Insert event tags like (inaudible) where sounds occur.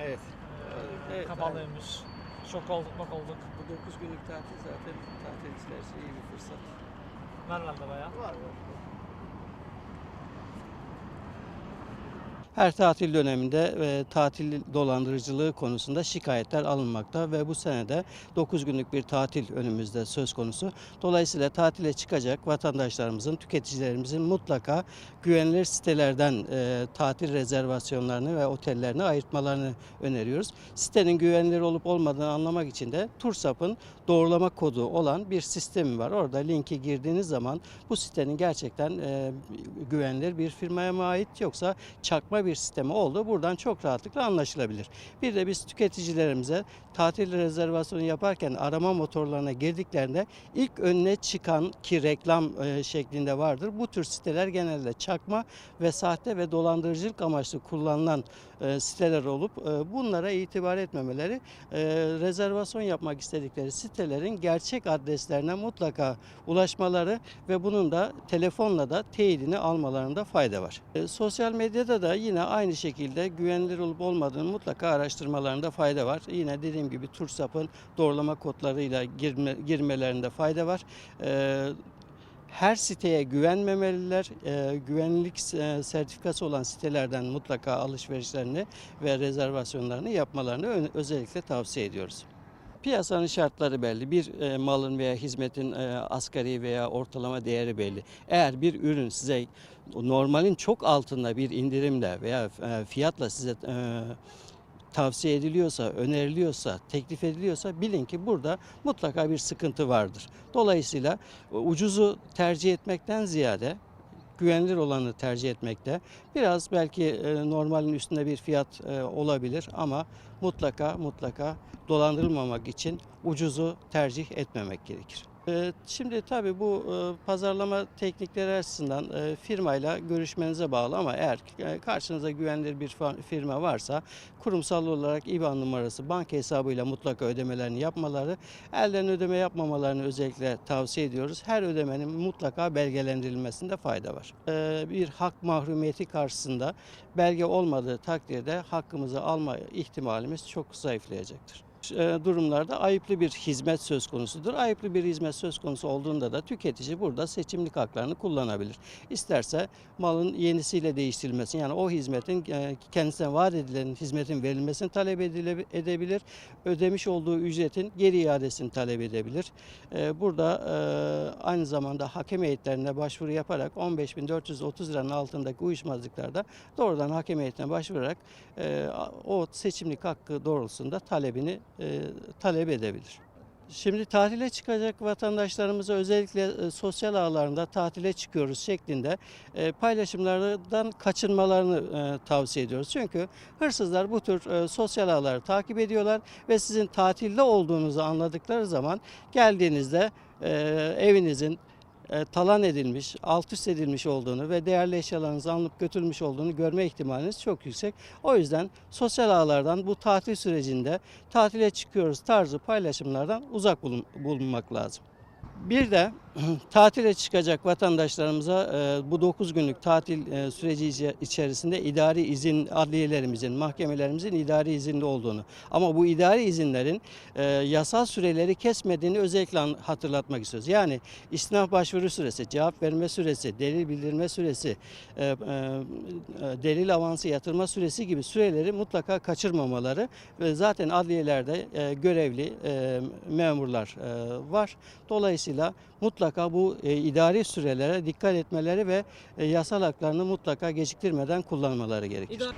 Evet. Evet, kapalıymış. Şok olduk, bak olduk. Bu 9 günlük tatil zaten tatilciler için iyi bir fırsat. Var herhalde bayağı. Var var. Her tatil döneminde e, tatil dolandırıcılığı konusunda şikayetler alınmakta ve bu senede 9 günlük bir tatil önümüzde söz konusu. Dolayısıyla tatile çıkacak vatandaşlarımızın, tüketicilerimizin mutlaka güvenilir sitelerden e, tatil rezervasyonlarını ve otellerini ayırtmalarını öneriyoruz. Sitenin güvenilir olup olmadığını anlamak için de TURSAP'ın doğrulama kodu olan bir sistemi var. Orada linki girdiğiniz zaman bu sitenin gerçekten e, güvenilir bir firmaya mı ait yoksa çakma bir sistemi olduğu buradan çok rahatlıkla anlaşılabilir. Bir de biz tüketicilerimize tatil rezervasyonu yaparken arama motorlarına girdiklerinde ilk önüne çıkan ki reklam e, şeklinde vardır. Bu tür siteler genelde çakma ve sahte ve dolandırıcılık amaçlı kullanılan e, siteler olup e, bunlara itibar etmemeleri rezervasyon yapmak istedikleri sitelerin gerçek adreslerine mutlaka ulaşmaları ve bunun da telefonla da teyidini almalarında fayda var. Sosyal medyada da yine aynı şekilde güvenilir olup olmadığını mutlaka araştırmalarında fayda var. Yine dediğim gibi TURSAP'ın doğrulama kodlarıyla girme, girmelerinde fayda var. E, her siteye güvenmemeliler. E, güvenlik e, sertifikası olan sitelerden mutlaka alışverişlerini ve rezervasyonlarını yapmalarını özellikle tavsiye ediyoruz. Piyasanın şartları belli. Bir e, malın veya hizmetin e, asgari veya ortalama değeri belli. Eğer bir ürün size normalin çok altında bir indirimle veya e, fiyatla size e, tavsiye ediliyorsa, öneriliyorsa, teklif ediliyorsa bilin ki burada mutlaka bir sıkıntı vardır. Dolayısıyla e, ucuzu tercih etmekten ziyade güvenilir olanı tercih etmekte. Biraz belki e, normalin üstünde bir fiyat e, olabilir ama mutlaka mutlaka dolandırılmamak için ucuzu tercih etmemek gerekir. E, Şimdi tabii bu e, pazarlama teknikleri açısından e, firmayla görüşmenize bağlı ama eğer e, karşınıza güvenilir bir firma varsa kurumsal olarak IBAN numarası banka hesabıyla mutlaka ödemelerini yapmaları, elden ödeme yapmamalarını özellikle tavsiye ediyoruz. Her ödemenin mutlaka belgelendirilmesinde fayda var. E, Bir hak mahrumiyeti karşısında belge olmadığı takdirde hakkımızı alma ihtimalimiz çok zayıflayacaktır durumlarda ayıplı bir hizmet söz konusudur. Ayıplı bir hizmet söz konusu olduğunda da tüketici burada seçimlik haklarını kullanabilir. İsterse malın yenisiyle değiştirilmesini yani o hizmetin e, kendisine vaat edilen hizmetin verilmesini talep edebilir. Ödemiş olduğu ücretin geri iadesini talep edebilir. E, Burada e, aynı zamanda hakem heyetlerine başvuru yaparak 15.430 liranın altındaki uyuşmazlıklarda doğrudan hakem heyetine başvurarak e, o seçimlik hakkı doğrultusunda talebini e, talep edebilir. Şimdi tatile çıkacak vatandaşlarımıza özellikle e, sosyal ağlarında tatile çıkıyoruz şeklinde e, paylaşımlardan kaçınmalarını e, tavsiye ediyoruz. Çünkü hırsızlar bu tür sosyal ağları takip ediyorlar ve sizin tatilde olduğunuzu anladıkları zaman geldiğinizde evinizin e, talan edilmiş, alt üst edilmiş olduğunu ve değerli eşyalarınızı alınıp götürülmüş olduğunu görme ihtimaliniz çok yüksek. O yüzden sosyal ağlardan bu tatil sürecinde tatile çıkıyoruz tarzı paylaşımlardan uzak bulun- bulunmak lazım. Bir de (clears throat) tatile çıkacak vatandaşlarımıza e, bu 9 günlük tatil e, süreci içe- içerisinde idari izin adliyelerimizin, mahkemelerimizin idari izinli olduğunu ama bu idari izinlerin e, yasal süreleri kesmediğini özellikle hatırlatmak istiyoruz. Yani istinaf başvuru süresi, cevap verme süresi, delil bildirme süresi, delil avansı yatırma süresi gibi süreleri mutlaka kaçırmamaları ve zaten adliyelerde görevli memurlar var. Dolayısıyla mutlaka bu e, idari sürelere dikkat etmeleri ve e, yasal haklarını mutlaka geciktirmeden kullanmaları gerekir. İda-